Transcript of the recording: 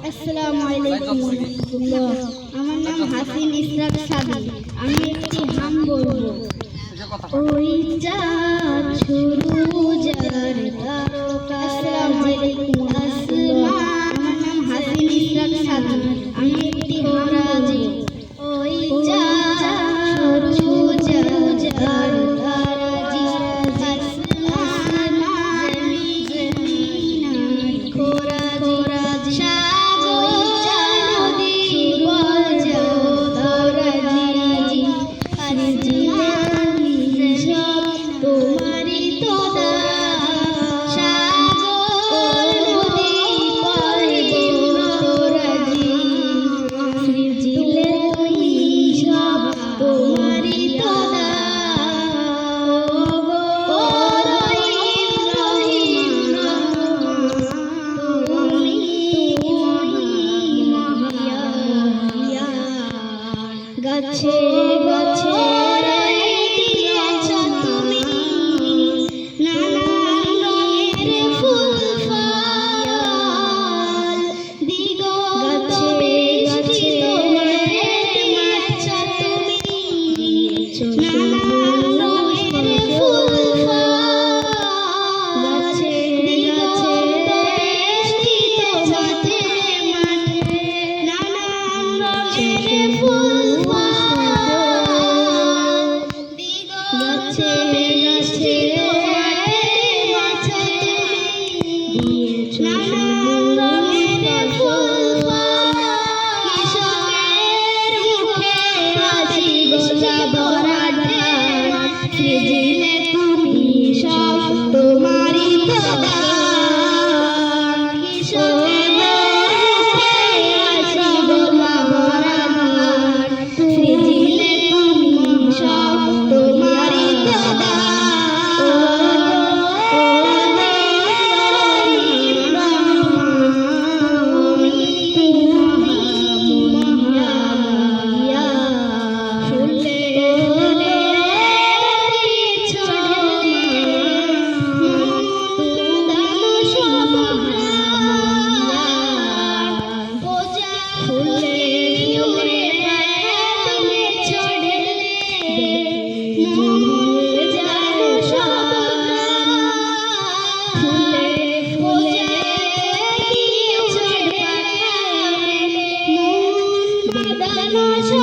আসসালামু আলাইকুম আমার নাম হাসিন ইসরাক সাদি। আমি একটি হাম বলব। গাছে রেজিলে তুমি সব তোমারই তো Elijah.